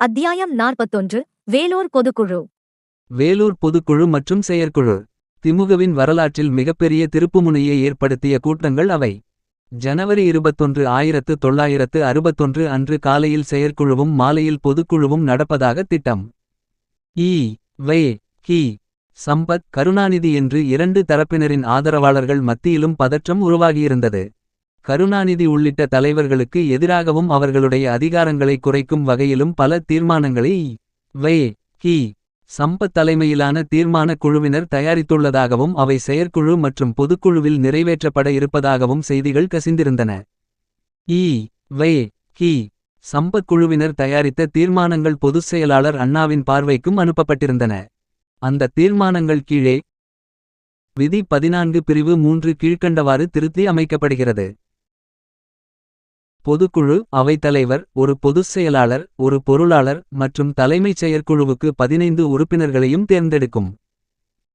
அத்தியாயம் நாற்பத்தொன்று வேலூர் பொதுக்குழு. வேலூர் பொதுக்குழு மற்றும் செயற்குழு. திமுகவின் வரலாற்றில் மிகப்பெரிய திருப்புமுனையை ஏற்படுத்திய கூட்டங்கள் அவை. ஜனவரி இருபத்தொன்று ஆயிரத்து தொள்ளாயிரத்து அறுபத்தொன்று அன்று காலையில் செயற்குழுவும் மாலையில் பொதுக்குழுவும் நடப்பதாக திட்டம். ஈ வே. கி. சம்பத் கருணாநிதி என்று இரண்டு தரப்பினரின் ஆதரவாளர்கள் மத்தியிலும் பதற்றம் உருவாகியிருந்தது. கருணாநிதி உள்ளிட்ட தலைவர்களுக்கு எதிராகவும் அவர்களுடைய அதிகாரங்களை குறைக்கும் வகையிலும் பல தீர்மானங்களை ஈ. வே. கி. சம்பத் தலைமையிலான தீர்மான குழுவினர் தயாரித்துள்ளதாகவும் அவை செயற்குழு மற்றும் பொதுக்குழுவில் நிறைவேற்றப்பட இருப்பதாகவும் செய்திகள் கசிந்திருந்தன. இ. வே. கி. சம்பத் குழுவினர் தயாரித்த தீர்மானங்கள் பொதுச் செயலாளர் அண்ணாவின் பார்வைக்கும் அனுப்பப்பட்டிருந்தன. அந்த தீர்மானங்கள் கீழே விதி பதினான்கு பிரிவு மூன்று கீழ்க்கண்டவாறு திருத்தி அமைக்கப்படுகிறது. பொதுக்குழு அவைத்தலைவர் ஒரு பொதுச் செயலாளர் ஒரு பொருளாளர் மற்றும் தலைமைச் செயற்குழுவுக்கு பதினைந்து உறுப்பினர்களையும் தேர்ந்தெடுக்கும்.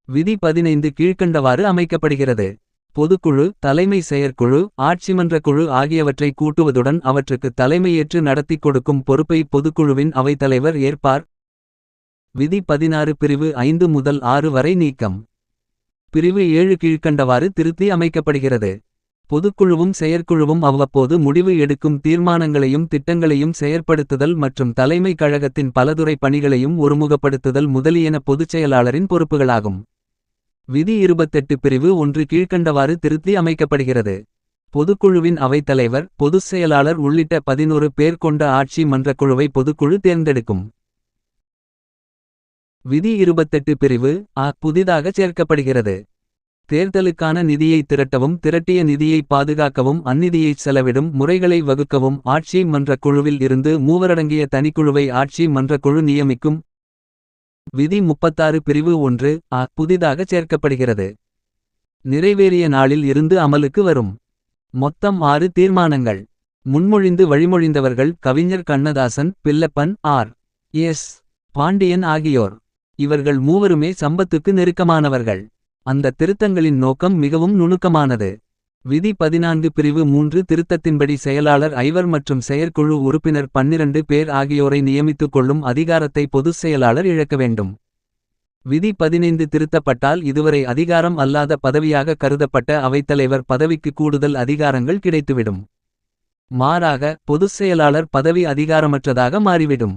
விதி பதினைந்து கீழ்க்கண்டவாறு அமைக்கப்படுகிறது. பொதுக்குழு தலைமை செயற்குழு ஆட்சிமன்ற குழு ஆகியவற்றை கூட்டுவதுடன் அவற்றுக்கு தலைமையேற்று நடத்திக் கொடுக்கும் பொறுப்பை பொதுக்குழுவின் அவைத்தலைவர் ஏற்பார். விதி பதினாறு பிரிவு ஐந்து முதல் ஆறு வரை நீக்கம். பிரிவு ஏழு கீழ்க்கண்டவாறு திருத்தி அமைக்கப்படுகிறது. பொதுக்குழுவும் செயற்குழுவும் அவ்வப்போது முடிவு எடுக்கும் தீர்மானங்களையும் திட்டங்களையும் செயற்படுத்துதல் மற்றும் தலைமை கழகத்தின் பலதுறை பணிகளையும் ஒருமுகப்படுத்துதல் முதலியன பொதுச் செயலாளரின் பொறுப்புகளாகும். விதி இருபத்தெட்டு பிரிவு ஒன்று கீழ்க்கண்டவாறு திருத்தி அமைக்கப்படுகிறது. பொதுக்குழுவின் அவைத்தலைவர் பொதுச் செயலாளர் உள்ளிட்ட பதினொரு பேர் கொண்ட ஆட்சி மன்ற குழுவை பொதுக்குழு தேர்ந்தெடுக்கும். விதி இருபத்தெட்டு பிரிவு அ புதிதாக சேர்க்கப்படுகிறது. தேர்தலுக்கான நிதியை திரட்டவும் திரட்டிய நிதியை பாதுகாக்கவும் அந்நிதியைச் செலவிடும் முறைகளை வகுக்கவும் ஆட்சி மன்ற குழுவில் இருந்து மூவரடங்கிய தனிக்குழுவை ஆட்சி மன்ற குழு நியமிக்கும். விதி முப்பத்தாறு பிரிவு ஒன்று அ புதிதாக சேர்க்கப்படுகிறது. நிறைவேறிய நாளில் இருந்து அமலுக்கு வரும். மொத்தம் ஆறு தீர்மானங்கள். முன்மொழிந்து வழிமொழிந்தவர்கள் கவிஞர் கண்ணதாசன் பில்லப்பன் ஆர். எஸ். பாண்டியன் ஆகியோர். இவர்கள் மூவருமே சம்பத்துக்கு நெருக்கமானவர்கள். அந்த திருத்தங்களின் நோக்கம் மிகவும் நுணுக்கமானது. விதி பதினான்கு பிரிவு மூன்று திருத்தத்தின்படி செயலாளர் ஐவர் மற்றும் செயற்குழு உறுப்பினர் பன்னிரண்டு பேர் ஆகியோரை நியமித்துக் கொள்ளும் அதிகாரத்தை பொதுச் செயலாளர் இழக்க வேண்டும். விதி பதினைந்து திருத்தப்பட்டால் இதுவரை அதிகாரம் அல்லாத பதவியாக கருதப்பட்ட அவைத்தலைவர் பதவிக்கு கூடுதல் அதிகாரங்கள் கிடைத்துவிடும். மாறாக பொதுச் செயலாளர் பதவி அதிகாரமற்றதாக மாறிவிடும்.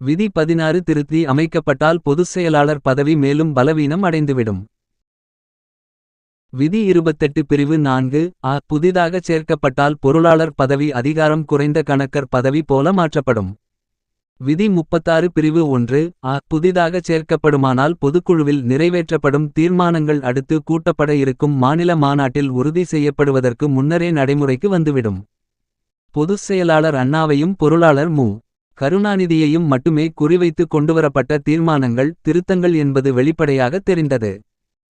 விதி பதினாறு திருத்தி அமைக்கப்பட்டால் பொதுச் செயலாளர் பதவி மேலும் பலவீனம் அடைந்துவிடும். விதி இருபத்தெட்டு பிரிவு நான்கு அ புதிதாக சேர்க்கப்பட்டால் பொருளாளர் பதவி அதிகாரம் குறைந்த கணக்கர் பதவி போல மாற்றப்படும். விதி முப்பத்தாறு பிரிவு ஒன்று அ புதிதாக சேர்க்கப்படுமானால் பொதுக்குழுவில் நிறைவேற்றப்படும் தீர்மானங்கள் அடுத்து கூட்டப்பட இருக்கும் மாநில மாநாட்டில் உறுதி செய்யப்படுவதற்கு முன்னரே நடைமுறைக்கு வந்துவிடும். பொதுச் செயலாளர் அண்ணாவையும் பொருளாளர் மு. கருணாநிதியையும் மட்டுமே குறிவைத்து கொண்டுவரப்பட்ட தீர்மானங்கள் திருத்தங்கள் என்பது வெளிப்படையாக தெரிந்தது.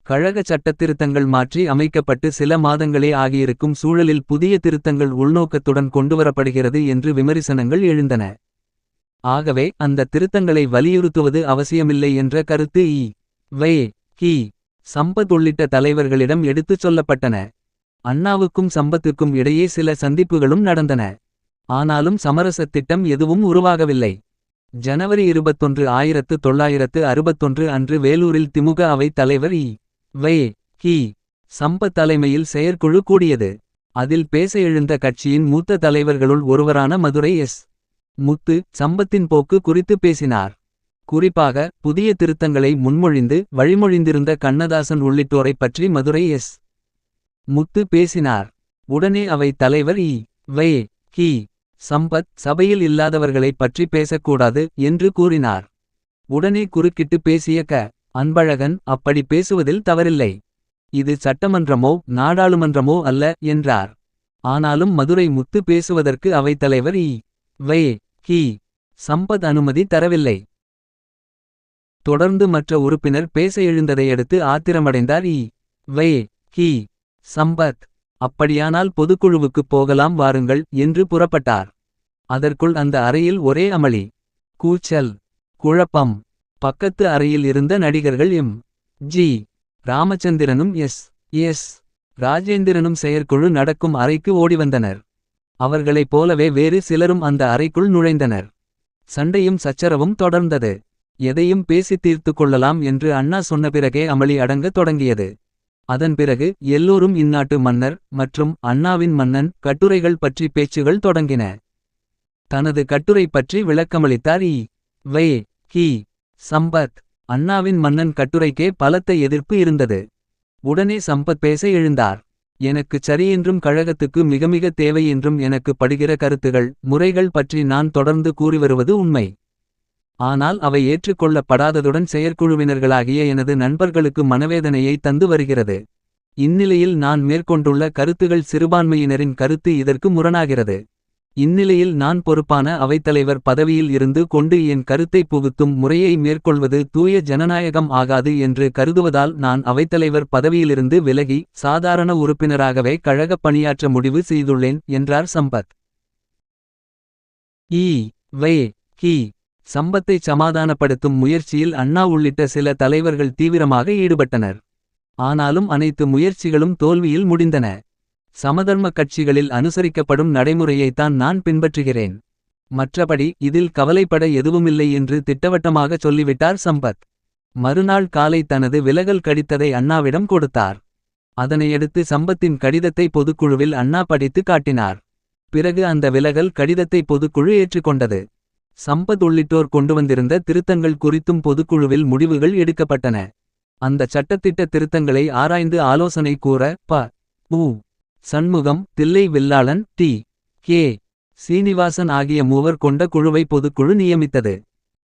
கழக சட்டத்திருத்தங்கள் மாற்றி அமைக்கப்பட்டு சில மாதங்களே ஆகியிருக்கும் சூழலில் புதிய திருத்தங்கள் உள்நோக்கத்துடன் கொண்டுவரப்படுகிறது என்று விமரிசனங்கள் எழுந்தன. ஆகவே அந்த திருத்தங்களை வலியுறுத்துவது அவசியமில்லை என்ற கருத்து இ. வே. கி. சம்பத் உள்ளிட்ட தலைவர்களிடம் எடுத்துச் சொல்லப்பட்டன. அண்ணாவுக்கும் சம்பத்துக்கும் இடையே சில சந்திப்புகளும் நடந்தன. ஆனாலும் சமரசத் திட்டம் எதுவும் உருவாகவில்லை. ஜனவரி இருபத்தொன்று ஆயிரத்து தொள்ளாயிரத்து அறுபத்தொன்று அன்று வேலூரில் திமுக அவை தலைவர் இ. வே கி சம்பத் தலைமையில் செயற்குழு கூடியது. அதில் பேச எழுந்த கட்சியின் மூத்த தலைவர்களுள் ஒருவரான மதுரை எஸ். முத்து சம்பத்தின் போக்கு குறித்து பேசினார். குறிப்பாக புதிய திருத்தங்களை முன்மொழிந்து வழிமொழிந்திருந்த கண்ணதாசன் உள்ளிட்டோரைப் பற்றி மதுரை எஸ். முத்து பேசினார். உடனே அவை தலைவர் இ வே கி சம்பத் சபையில் இல்லாதவர்களைப் பற்றி பேசக்கூடாது என்று கூறினார். உடனே குறுக்கிட்டு பேசிய க அன்பழகன் அப்படி பேசுவதில் தவறில்லை. இது சட்டமன்றமோ நாடாளுமன்றமோ அல்ல என்றார். ஆனாலும் மதுரை முத்து பேசுவதற்கு அவைத்தலைவர் இ. வே. கி. சம்பத் அனுமதி தரவில்லை. தொடர்ந்து மற்ற உறுப்பினர் பேச எழுந்ததையடுத்து ஆத்திரமடைந்தார் இ. வே. கி. சம்பத். அப்படியானால் பொதுக்குழுவுக்குப் போகலாம் வாருங்கள் என்று புறப்பட்டார். அதற்குள் அந்த அறையில் ஒரே அமளி. கூச்சல். குழப்பம். பக்கத்து அறையில் இருந்த நடிகர்கள் எம். ஜி. ராமச்சந்திரனும் எஸ். எஸ். ராஜேந்திரனும் செயற்குழு நடக்கும் அறைக்கு ஓடிவந்தனர். அவர்களைப் போலவே வேறு சிலரும் அந்த அறைக்குள் நுழைந்தனர். சண்டையும் சச்சரவும் தொடர்ந்தது. எதையும் பேசித் தீர்த்து கொள்ளலாம் என்று அண்ணா சொன்ன பிறகே அமளி அடங்கத் தொடங்கியது. அதன் பிறகு எல்லோரும் இந்நாட்டு மன்னர் மற்றும் அண்ணாவின் மன்னன் கட்டுரைகள் பற்றி பேச்சுகள் தொடங்கின. தனது கட்டுரை பற்றி விளக்கமளித்தார் இ. வே. கி. சம்பத் அண்ணாவின் மன்னன் கட்டுரைக்கே பலத்த எதிர்ப்பு இருந்தது. உடனே சம்பத் பேச எழுந்தார். எனக்குச் சரியென்றும் கழகத்துக்கு மிக மிக தேவை என்றும் எனக்கு படுகிற கருத்துகள் முறைகள் பற்றி நான் தொடர்ந்து கூறி வருவது உண்மை. ஆனால் அவை ஏற்றுக்கொள்ளப்படாததுடன் செயற்குழுவினர்களாகிய எனது நண்பர்களுக்கு மனவேதனையை தந்து வருகிறது. இந்நிலையில் நான் மேற்கொண்டுள்ள கருத்துகள் சிறுபான்மையினரின் கருத்து இதற்கு முரணாகிறது. இந்நிலையில் நான் பொறுப்பான அவைத்தலைவர் பதவியில் இருந்து கொண்டு என் கருத்தை புகுத்தும் முறையை மேற்கொள்வது தூய ஜனநாயகம் ஆகாது என்று கருதுவதால் நான் அவைத்தலைவர் பதவியிலிருந்து விலகி சாதாரண உறுப்பினராகவே கழகப் பணியாற்ற முடிவு செய்துள்ளேன் என்றார் சம்பத். ஈ வே. கி. சம்பத்தை சமாதானப்படுத்தும் முயற்சியில் அண்ணா உள்ளிட்ட சில தலைவர்கள் தீவிரமாக ஈடுபட்டனர். ஆனாலும் அனைத்து முயற்சிகளும் தோல்வியில் முடிந்தன. சமதர்ம கட்சிகளில் அனுசரிக்கப்படும் நடைமுறையைத்தான் நான் பின்பற்றுகிறேன். மற்றபடி இதில் கவலைப்பட எதுவுமில்லை என்று திட்டவட்டமாக சொல்லிவிட்டார் சம்பத். மறுநாள் காலை தனது விலகல் கடித்ததை அண்ணாவிடம் கொடுத்தார். அதனையடுத்து சம்பத்தின் கடிதத்தை பொதுக்குழுவில் அண்ணா படித்து காட்டினார். பிறகு அந்த விலகல் கடிதத்தை பொதுக்குழு ஏற்றுக்கொண்டது. சம்பத் உள்ளிட்டோர் கொண்டு வந்திருந்த திருத்தங்கள் குறித்தும் பொதுக்குழுவில் முடிவுகள் எடுக்கப்பட்டன. அந்த சட்டத்திட்ட திருத்தங்களை ஆராய்ந்து ஆலோசனை கூற ப உ சண்முகம் தில்லை வில்லாளன் டி. கே. சீனிவாசன் ஆகிய மூவர் கொண்ட குழுவை பொதுக்குழு நியமித்தது.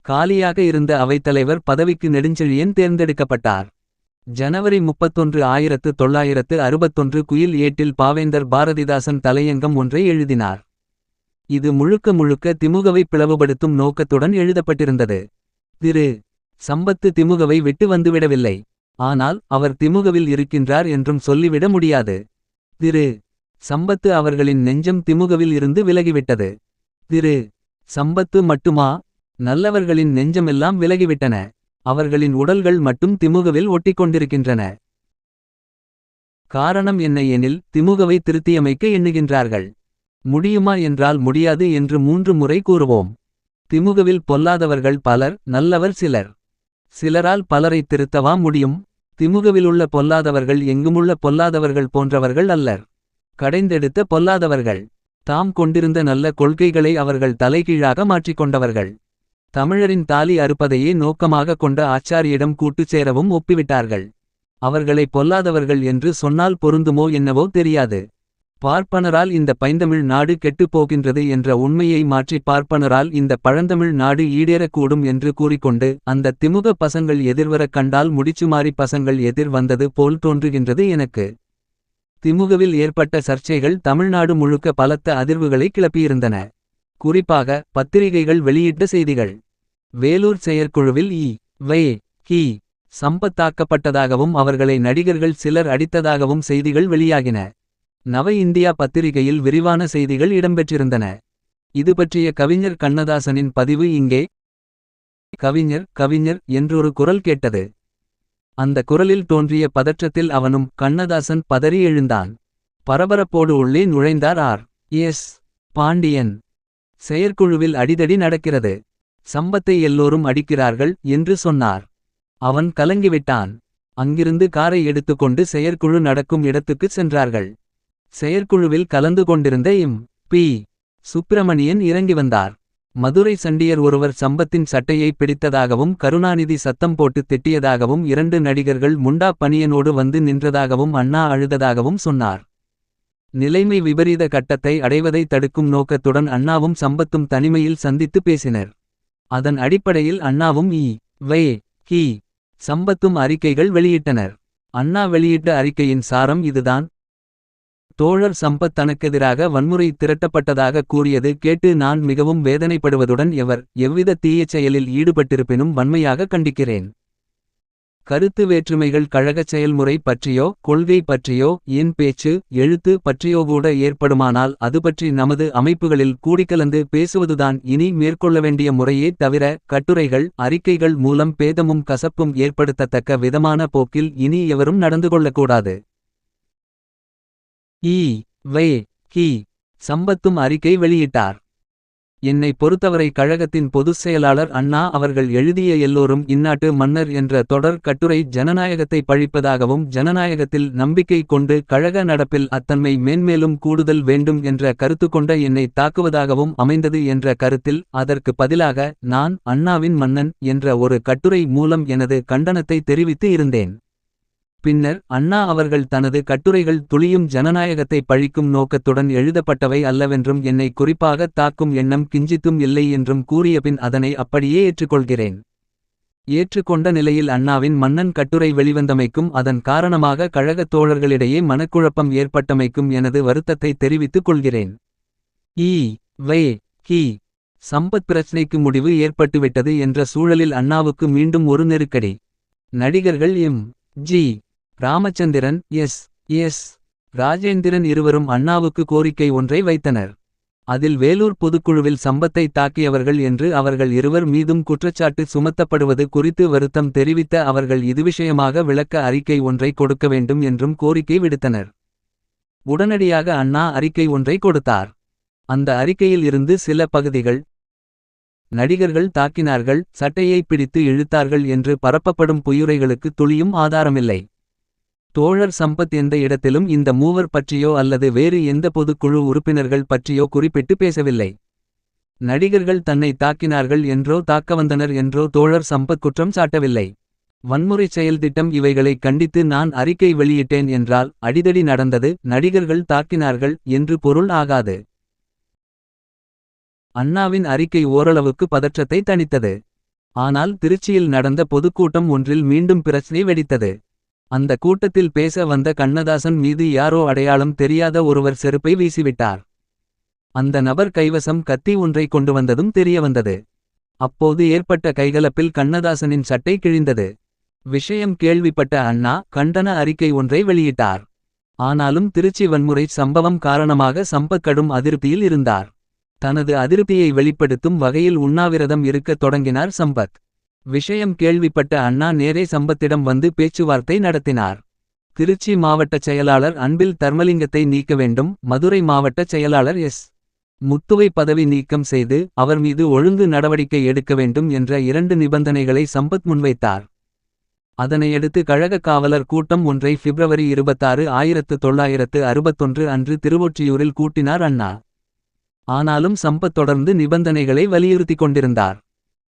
காலியாக இருந்த அவைத்தலைவர் பதவிக்கு நெடுஞ்செழியன் தேர்ந்தெடுக்கப்பட்டார். ஜனவரி முப்பத்தொன்று ஆயிரத்து தொள்ளாயிரத்து அறுபத்தொன்று குயில் ஏட்டில் பாவேந்தர் பாரதிதாசன் தலையங்கம் ஒன்றை எழுதினார். இது முழுக்க முழுக்க திமுகவை பிளவுபடுத்தும் நோக்கத்துடன் எழுதப்பட்டிருந்தது. திரு. சம்பத்து திமுகவை விட்டு வந்துவிடவில்லை. ஆனால் அவர் திமுகவில் இருக்கின்றார் என்றும் சொல்லிவிட முடியாது. திரு. சம்பத்து அவர்களின் நெஞ்சம் திமுகவில் இருந்து விலகிவிட்டது. திரு. சம்பத்து மட்டுமா? நல்லவர்களின் நெஞ்சமெல்லாம் விலகிவிட்டன. அவர்களின் உடல்கள் மட்டும் திமுகவில் ஒட்டிக்கொண்டிருக்கின்றன. காரணம் என்ன எனில் திமுகவை திருத்தியமைக்க எண்ணுகின்றார்கள். முடியுமா என்றால் முடியாது என்று மூன்று முறை கூறுவோம். திமுகவில் பொல்லாதவர்கள் பலர் நல்லவர் சிலர். சிலரால் பலரை திருத்தவா முடியும்? திமுகவிலுள்ள பொல்லாதவர்கள் எங்குமுள்ள பொல்லாதவர்கள் போன்றவர்கள் அல்லர். கடைந்தெடுத்த பொல்லாதவர்கள். தாம் கொண்டிருந்த நல்ல கொள்கைகளை அவர்கள் தலைகீழாக மாற்றிக்கொண்டவர்கள் தமிழரின் தாலி அறுப்பதையே நோக்கமாக கொண்ட ஆச்சாரியிடம் கூட்டுச் சேரவும் ஒப்பிவிட்டார்கள். அவர்களை பொல்லாதவர்கள் என்று சொன்னால் பொருந்துமோ என்னவோ தெரியாது. பார்ப்பனரால் இந்த பைந்தமிழ் நாடு கெட்டுப் போகின்றது என்ற உண்மையை மாற்றி பார்ப்பனரால் இந்த பழந்தமிழ் நாடு ஈடேறக்கூடும் என்று கூறிக்கொண்டு அந்த திமுக பசங்கள் எதிர்வரக் கண்டால் முடிச்சுமாறி பசங்கள் எதிர் வந்தது போல் தோன்றுகின்றது எனக்கு. திமுகவில் ஏற்பட்ட சர்ச்சைகள் தமிழ்நாடு முழுக்க பலத்த அதிர்வுகளை கிளப்பியிருந்தன. குறிப்பாக பத்திரிகைகள் வெளியிட்ட செய்திகள். வேலூர் செயற்குழுவில் இ. வே. கி. சம்பத்தாக்கப்பட்டதாகவும் அவர்களை நடிகர்கள் சிலர் அடித்ததாகவும் செய்திகள் வெளியாகின. நவ இந்தியா பத்திரிகையில் விரிவான செய்திகள் இடம்பெற்றிருந்தன. இது பற்றிய கவிஞர் கண்ணதாசனின் பதிவு இங்கே. கவிஞர் கவிஞர் என்றொரு குரல் கேட்டது. அந்த குரலில் தோன்றிய பதற்றத்தில் அவனும் கண்ணதாசன் பதறி எழுந்தான். பரபரப்போடு உள்ளே நுழைந்தார் ஆர். எஸ். பாண்டியன். செயற்குழுவில் அடிதடி நடக்கிறது. சம்பத்தை எல்லோரும் அடிக்கிறார்கள் என்று சொன்னார். அவன் கலங்கிவிட்டான். அங்கிருந்து காரை எடுத்துக்கொண்டு செயற்குழு நடக்கும் இடத்துக்குச் சென்றார்கள். செயற்குழுவில் கலந்து கொண்டிருந்த இம். பி. சுப்பிரமணியன் இறங்கி வந்தார். மதுரை சண்டியர் ஒருவர் சம்பத்தின் சட்டையை பிடித்ததாகவும் கருணாநிதி சத்தம் போட்டு திட்டியதாகவும் இரண்டு நடிகர்கள் முண்டா பணியனோடு வந்து நின்றதாகவும் அண்ணா அழுததாகவும் சொன்னார். நிலைமை விபரீத கட்டத்தை அடைவதை தடுக்கும் நோக்கத்துடன் அண்ணாவும் சம்பத்தும் தனிமையில் சந்தித்து பேசினர். அதன் அடிப்படையில் அண்ணாவும் இ. வே. கி. சம்பத்தும் அறிக்கைகள் வெளியிட்டனர். அண்ணா வெளியிட்ட அறிக்கையின் சாரம் இதுதான். தோழர் சம்பத் தனக்கெதிராக வன்முறை திரட்டப்பட்டதாக கூறியது கேட்டு நான் மிகவும் வேதனைப்படுவதுடன் எவர் எவ்வித தீயச் செயலில் ஈடுபட்டிருப்பினும் வன்மையாக கண்டிக்கிறேன். கருத்து வேற்றுமைகள் கழகச் செயல்முறை பற்றியோ கொள்கை பற்றியோ என் பேச்சு எழுத்து பற்றியோ கூட ஏற்படுமானால் அது பற்றி நமது அமைப்புகளில் கூடிக்கலந்து பேசுவதுதான் இனி மேற்கொள்ள வேண்டிய முறையே தவிர கட்டுரைகள் அறிக்கைகள் மூலம் பேதமும் கசப்பும் ஏற்படுத்தத்தக்க விதமான போக்கில் இனி எவரும் நடந்து கொள்ளக்கூடாது. ஈ வே கி சம்பத்தும் அறிக்கை வெளியிட்டார். என்னை பொறுத்தவரை கழகத்தின் பொதுச் செயலாளர் அண்ணா அவர்கள் எழுதிய எல்லோரும் இந்நாட்டு மன்னர் என்ற தொடர் கட்டுரை ஜனநாயகத்தை பழிப்பதாகவும் ஜனநாயகத்தில் நம்பிக்கை கொண்டு கழக நடப்பில் அத்தன்மை மேன்மேலும் கூடுதல் வேண்டும் என்ற கருத்து கொண்ட என்னை தாக்குவதாகவும் அமைந்தது என்ற கருத்தில் அதற்கு பதிலாக நான் அண்ணாவின் மன்னன் என்ற ஒரு கட்டுரை மூலம் எனது கண்டனத்தை தெரிவித்து இருந்தேன். பின்னர் அண்ணா அவர்கள் தனது கட்டுரைகள் துளியும் ஜனநாயகத்தை பழிக்கும் நோக்கத்துடன் எழுதப்பட்டவை அல்லவென்றும் என்னை குறிப்பாக தாக்கும் எண்ணம் கிஞ்சித்தும் இல்லை என்றும் கூறியபின் அதனை அப்படியே ஏற்றுக்கொள்கிறேன். ஏற்றுக்கொண்ட நிலையில் அண்ணாவின் மன்னன் கட்டுரை வெளிவந்தமைக்கும் அதன் காரணமாக கழகத் தோழர்களிடையே மனக்குழப்பம் ஏற்பட்டமைக்கும் எனது வருத்தத்தை தெரிவித்துக் கொள்கிறேன். ஈ வே கி சம்பத் பிரச்சினைக்கு முடிவு ஏற்பட்டுவிட்டது என்ற சூழலில் அண்ணாவுக்கு மீண்டும் ஒரு நெருக்கடி. நடிகர்கள் M G Ramachandran S S. Rajendran இருவரும் அண்ணாவுக்கு கோரிக்கை ஒன்றை வைத்தனர். அதில் வேலூர் பொதுக்குழுவில் சம்பத்தை தாக்கியவர்கள் என்று அவர்கள் இருவர் மீதும் குற்றச்சாட்டு சுமத்தப்படுவது குறித்து வருத்தம் தெரிவித்த அவர்கள் இது விஷயமாக விளக்க அறிக்கை ஒன்றை கொடுக்க வேண்டும் என்றும் கோரிக்கை விடுத்தனர். உடனடியாக அண்ணா அறிக்கை ஒன்றை கொடுத்தார். அந்த அறிக்கையில் இருந்து சில பகுதிகள் நடிகர்கள் தாக்கினார்கள் சட்டையை பிடித்து இழுத்தார்கள் என்று பரப்பப்படும் பொய்யுரைகளுக்கு துளியும் ஆதாரமில்லை. தோழர் சம்பத் எந்த இடத்திலும் இந்த மூவர் பற்றியோ அல்லது வேறு எந்த பொதுக்குழு உறுப்பினர்கள் பற்றியோ குறிப்பிட்டு பேசவில்லை. நடிகர்கள் தன்னை தாக்கினார்கள் என்றோ தாக்க வந்தனர் என்றோ தோழர் சம்பத் குற்றம் சாட்டவில்லை. வன்முறை செயல்திட்டம் இவைகளை கண்டித்து நான் அறிக்கை வெளியிட்டேன் என்றால் அடிதடி நடந்தது நடிகர்கள் தாக்கினார்கள் என்று பொருள் ஆகாது. அண்ணாவின் அறிக்கை ஓரளவுக்கு பதற்றத்தை தணித்தது. ஆனால் திருச்சியில் நடந்த பொதுக்கூட்டம் ஒன்றில் மீண்டும் பிரச்சனை வெடித்தது. அந்த கூட்டத்தில் பேச வந்த கண்ணதாசன் மீது யாரோ அடையாளம் தெரியாத ஒருவர் செருப்பை வீசிவிட்டார். அந்த நபர் கைவசம் கத்தி ஒன்றை கொண்டு வந்ததும் தெரியவந்தது அப்போது ஏற்பட்ட கைகலப்பில் கண்ணதாசனின் சட்டை கிழிந்தது. விஷயம் கேள்விப்பட்ட அண்ணா கண்டன அறிக்கை ஒன்றை வெளியிட்டார். ஆனாலும் திருச்சி வன்முறை சம்பவம் காரணமாக சம்பத் கடும் அதிருப்தியில் இருந்தார். தனது அதிருப்தியை வெளிப்படுத்தும் வகையில் உண்ணாவிரதம் இருக்கத் தொடங்கினார் சம்பத். விஷயம் கேள்விப்பட்ட அண்ணா நேரே சம்பத்திடம் வந்து பேச்சுவார்த்தை நடத்தினார். திருச்சி மாவட்டச் செயலாளர் அன்பில் தர்மலிங்கத்தை நீக்க வேண்டும் மதுரை மாவட்டச் செயலாளர் எஸ். முத்துவை பதவி நீக்கம் செய்து அவர் மீது ஒழுங்கு நடவடிக்கை எடுக்க வேண்டும் என்ற இரண்டு நிபந்தனைகளை சம்பத் முன்வைத்தார். அதனையடுத்து கழக காவலர் கூட்டம் ஒன்றை பிப்ரவரி இருபத்தாறு ஆயிரத்து தொள்ளாயிரத்து அறுபத்தொன்று அன்று திருவொற்றியூரில் கூட்டினார் அண்ணா. ஆனாலும் சம்பத் தொடர்ந்து நிபந்தனைகளை வலியுறுத்திக் கொண்டிருந்தார்.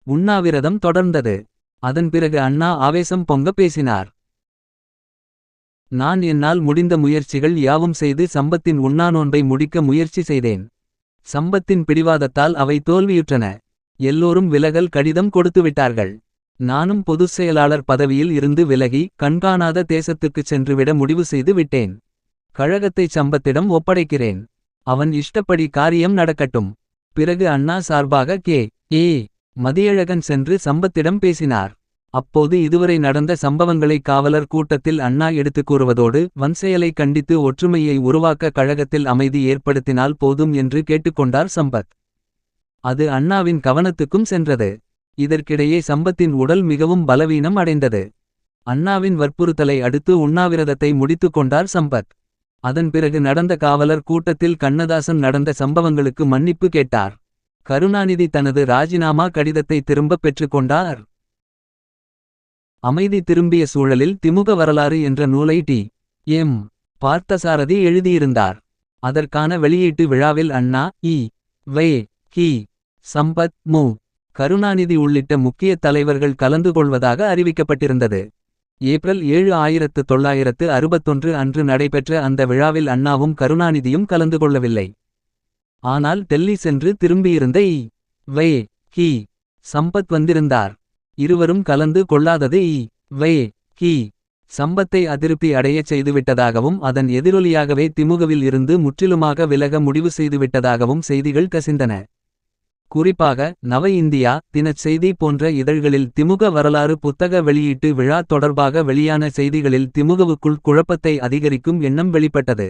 உண்ணாவிரதம் தொடர்ந்தது. அதன் பிறகு அண்ணா ஆவேசம் பொங்க பேசினார். நான் என்னால் முடிந்த முயற்சிகள் யாவும் செய்து சம்பத்தின் உண்ணாநோன்பை முடிக்க முயற்சி செய்தேன். சம்பத்தின் பிடிவாதத்தால் அவை தோல்வியுற்றன. எல்லோரும் விலகல் கடிதம் கொடுத்துவிட்டார்கள் நானும் பொதுச் செயலாளர் பதவியில் இருந்து விலகி கண்காணாத தேசத்துக்குச் சென்றுவிட முடிவு செய்து விட்டேன். கழகத்தைச் சம்பத்திடம் ஒப்படைக்கிறேன். அவன் இஷ்டப்படி காரியம் நடக்கட்டும். பிறகு அண்ணா சார்பாக கே. ஏ. மதியழகன் சென்று சம்பத்திடம் பேசினார். அப்போது இதுவரை நடந்த சம்பவங்களை காவலர் கூட்டத்தில் அண்ணா எடுத்துக் கூறுவதோடு வன்செயலை கண்டித்து ஒற்றுமையை உருவாக்க கழகத்தில் அமைதி ஏற்படுத்தினால் போதும் என்று கேட்டுக்கொண்டார் சம்பத். அது அண்ணாவின் கவனத்துக்கும் சென்றது. இதற்கிடையே சம்பத்தின் உடல் மிகவும் பலவீனம் அடைந்தது. அண்ணாவின் வற்புறுத்தலை அடுத்து உண்ணாவிரதத்தை முடித்துக் கொண்டார் சம்பத். அதன் பிறகு நடந்த காவலர் கூட்டத்தில் கண்ணதாசன் நடந்த சம்பவங்களுக்கு மன்னிப்பு கேட்டார். கருணாநிதி தனது ராஜினாமா கடிதத்தை திரும்பப் பெற்றுக்கொண்டார் அமைதி திரும்பிய சூழலில் திமுக வரலாறு என்ற நூலை டி. எம். பார்த்தசாரதி எழுதியிருந்தார். அதற்கான வெளியீட்டு விழாவில் அண்ணா இ. வே. கி. சம்பத் மு. கருணாநிதி உள்ளிட்ட முக்கிய தலைவர்கள் கலந்து கொள்வதாக அறிவிக்கப்பட்டிருந்தது. ஏப்ரல் ஏழு ஆயிரத்து தொள்ளாயிரத்து அறுபத்தொன்று அன்று நடைபெற்ற அந்த விழாவில் அண்ணாவும் கருணாநிதியும் கலந்து கொள்ளவில்லை. ஆனால் டெல்லி சென்று திரும்பியிருந்த இ வே. ஹி சம்பத் வந்திருந்தார். இருவரும் கலந்து கொள்ளாதது இ வே. ஹி சம்பத்தை அதிருப்தி அடையச் செய்துவிட்டதாகவும் அதன் எதிரொலியாகவே திமுகவில் இருந்து முற்றிலுமாக விலக முடிவு செய்துவிட்டதாகவும் செய்திகள் கசிந்தன. குறிப்பாக நவ இந்தியா தினச் செய்தி போன்ற இதழ்களில் திமுக வரலாறு புத்தக வெளியீட்டு விழா தொடர்பாக வெளியான செய்திகளில் திமுகவுக்குள் குழப்பத்தை அதிகரிக்கும் எண்ணம் வெளிப்பட்டது.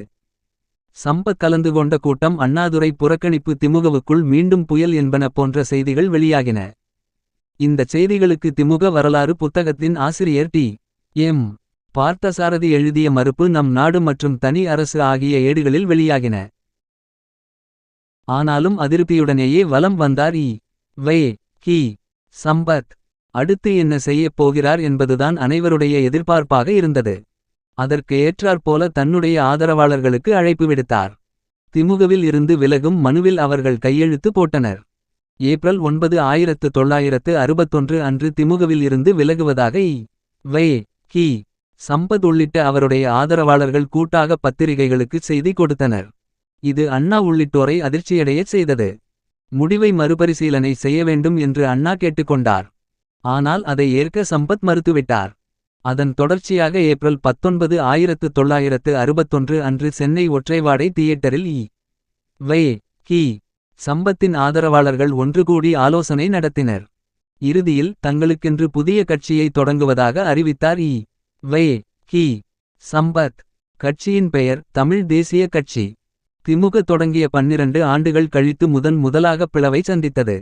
சம்பத் கலந்து கொண்ட கூட்டம் அண்ணாதுரை புறக்கணிப்பு திமுகவுக்குள் மீண்டும் புயல் என்பன போன்ற செய்திகள் வெளியாகின. இந்த செய்திகளுக்கு திமுக வரலாறு புத்தகத்தின் ஆசிரியர் டி. எம். பார்த்தசாரதி எழுதிய மறுப்பு நம் நாடு மற்றும் தனி அரசு ஆகிய ஏடுகளில் வெளியாகின. ஆனாலும் அதிருப்தியுடனேயே வலம் வந்தார் இ. வே. கி. சம்பத். அடுத்து என்ன செய்யப் போகிறார் என்பதுதான் அனைவருடைய எதிர்பார்ப்பாக இருந்தது. அதற்கு ஏற்றாற்போல தன்னுடைய ஆதரவாளர்களுக்கு அழைப்பு விடுத்தார். திமுகவில் இருந்து விலகும் மனுவில் அவர்கள் கையெழுத்து போட்டனர். ஏப்ரல் ஒன்பது ஆயிரத்து தொள்ளாயிரத்து அறுபத்தொன்று அன்று திமுகவில் இருந்து விலகுவதாக இ. வே. கி. சம்பத் உள்ளிட்ட அவருடைய ஆதரவாளர்கள் கூட்டாக பத்திரிகைகளுக்கு செய்தி கொடுத்தனர். இது அண்ணா உள்ளிட்டோரை அதிர்ச்சியடையச் செய்தது. முடிவை மறுபரிசீலனை செய்ய வேண்டும் என்று அண்ணா கேட்டுக்கொண்டார். ஆனால் அதை ஏற்க சம்பத் மறுத்துவிட்டார். அதன் தொடர்ச்சியாக ஏப்ரல் பத்தொன்பது ஆயிரத்து தொள்ளாயிரத்து அறுபத்தொன்று அன்று சென்னை ஒற்றைவாடை தியேட்டரில் இ. வே. கி. சம்பத்தின் ஆதரவாளர்கள் ஒன்று கூடி ஆலோசனை நடத்தினர். இறுதியில் தங்களுக்கென்று புதிய கட்சியை தொடங்குவதாக அறிவித்தார் இ. வே. கி. சம்பத். கட்சியின் பெயர் தமிழ் தேசிய கட்சி. திமுக தொடங்கிய பன்னிரண்டு ஆண்டுகள் கழித்து முதன் முதலாக பிளவை சந்தித்தது.